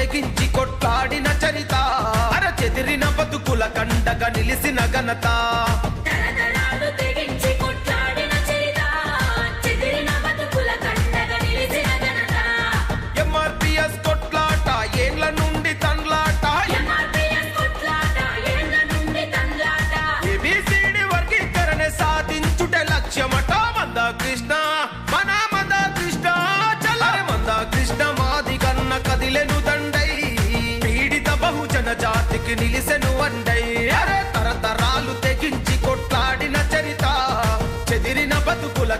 తెగించి కొట్లాడిన చరిత. అర చెదిరిన బతుకుల కండగా నిలిసిన ఘనత. జాతికి నిలిసెను అండై. తరతరాలు తెగించి కొట్లాడిన చరిత. చెదిరిన బతుకుల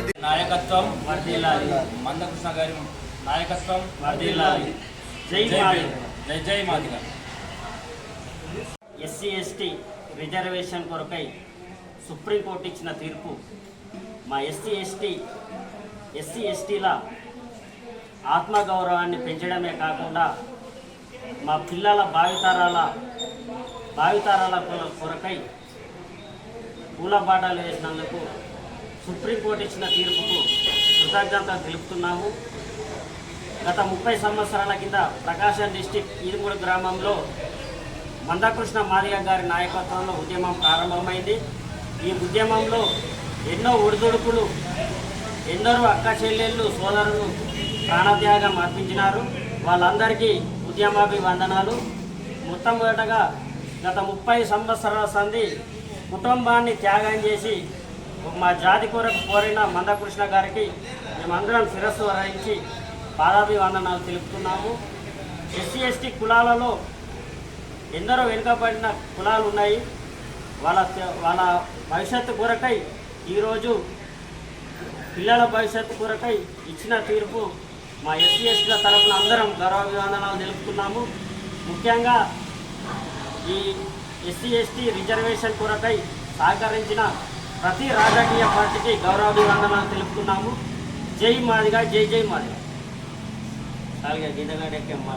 నాయకత్వం వర్ధిల్లాలి. మందకృష్ణ గారి నాయకత్వం వర్ధిల్లాలి. జై జై. జై జై మాదిగ. ఎస్సీ ఎస్టీ రిజర్వేషన్ కొరకై సుప్రీంకోర్టు ఇచ్చిన తీర్పు. మా ఎస్సీ ఎస్టీ ఎస్సీ ఎస్టీల ఆత్మగౌరవాన్ని పెంచడమే కాకుండా మా పిల్లల భావితరాల భావితరాల కొర- కొరకై పూలబాటలు వేసినందుకు సుప్రీంకోర్టు ఇచ్చిన తీర్పుకు కృతజ్ఞత తెలుపుతున్నాము. గత ముప్పై సంవత్సరాల కింద ప్రకాశం డిస్టిక్ ఈదుమూడు గ్రామంలో మందకృష్ణ మాదిగ గారి నాయకత్వంలో ఉద్యమం ప్రారంభమైంది. ఈ ఉద్యమంలో ఎన్నో ఒడిదుడుకులు ఎందరో అక్క చెల్లెళ్ళు సోదరులు ప్రాణత్యాగం అర్పించినారు. వాళ్ళందరికీ ఉద్యమాభివందనాలు. మొట్టమొదటగా గత ముప్పై సంవత్సరాల సంధి కుటుంబాన్ని త్యాగం చేసి మా జాతి కొరకు కోరిన మందకృష్ణ గారికి మేమందరం శిరస్సు వహించి పాదాభివందనాలు తెలుపుతున్నాము. ఎస్సీ ఎస్టీ కులాలలో ఎందరో వెనుకబడిన కులాలు ఉన్నాయి. వాళ్ళ వాళ్ళ భవిష్యత్తు కొరకై ఈరోజు పిల్లల భవిష్యత్తు కొరకై ఇచ్చిన తీర్పు మా ఎస్సీ ఎస్టీల తరఫున అందరం గౌరవాభివందనాలు తెలుపుతున్నాము. ముఖ్యంగా ఈ ఎస్సీ ఎస్టీ రిజర్వేషన్ కొరకై సహకరించిన ప్రతి రాజకీయ పార్టీకి గౌరవాభివందనాలు తెలుపుతున్నాము. జై మాదిగా జై జై మాదిగా. అలాగే గీతగాడెక్కే మా